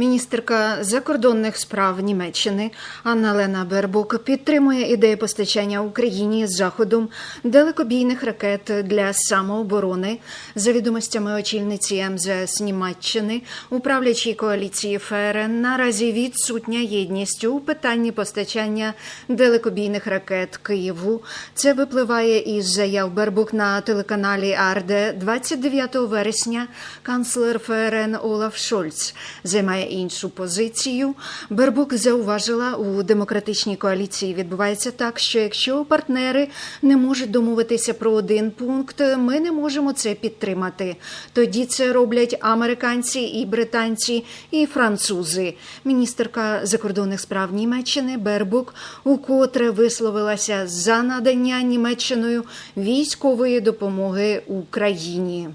Міністерка закордонних справ Німеччини Анна Лена Бербук підтримує ідею постачання Україні з заходом далекобійних ракет для самооборони. За відомостями очільниці МЗС Німеччини, управлячій коаліції ФРН наразі відсутня єдність у питанні постачання далекобійних ракет Києву. Це випливає із заяв Бербук на телеканалі АРД 29 вересня. Канцлер ФРН Олаф Шольц займає іншу позицію. Бербук зауважила у демократичній коаліції відбувається так, що якщо партнери не можуть домовитися про один пункт, ми не можемо це підтримати. Тоді це роблять американці і британці, і французи. Міністерка закордонних справ Німеччини Бербук укотре висловилася за надання Німеччиною військової допомоги Україні.